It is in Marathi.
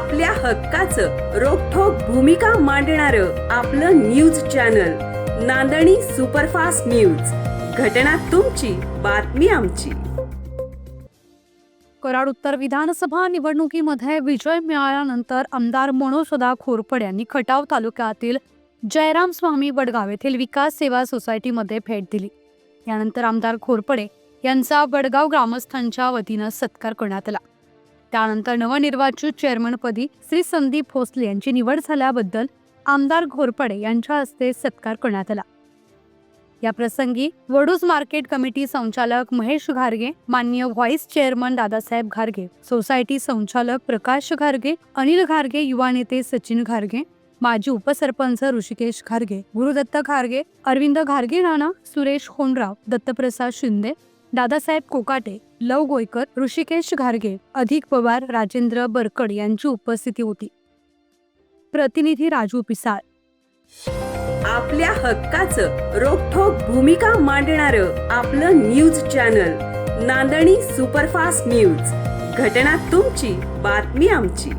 आपल्या हक्काचं रोखोक भूमिका मांडणार आपलं news channel Nandani superfast news. घटना तुमची बातमी आमची. कराड उत्तर विधानसभा निवडणुकीमध्ये विजय मिळाल्यानंतर आमदार मनोसदा खोरपड यांनी खटाव तालुक्यातील जयराम स्वामी वडगाव येथील विकास सेवा सोसायटीमध्ये भेट दिली. यानंतर आमदार खोरपडे यांचा वडगाव ग्रामस्थांच्या वतीनं सत्कार करण्यात आला. त्यानंतर नवनिर्वाचित चेअरमनपदी श्री संदीप भोसले यांची निवड झाल्याबद्दल आमदार घोरपडे यांच्या हस्ते सत्कार करण्यात आला. या प्रसंगी वडूज मार्केट कमिटी संचालक महेश घारगे मान्य व्हाईस चेअरमन दादासाहेब घारगे सोसायटी संचालक प्रकाश घारगे अनिल घारगे युवा नेते सचिन घारगे माजी उपसरपंच ऋषिकेश घारगे गुरुदत्त घारगे अरविंद घारगे राणा सुरेश होनराव दत्तप्रसाद शिंदे दादासाहेब कोकाटे लव गोयकर ऋषिकेश घारगे अधिक पवार राजेंद्र बरकड यांची उपस्थिती होती. प्रतिनिधी राजू पिसाळ. आपल्या हक्काचं रोखोक भूमिका मांडणार आपलं news channel Nandani superfast news. घटना तुमची बातमी आमची.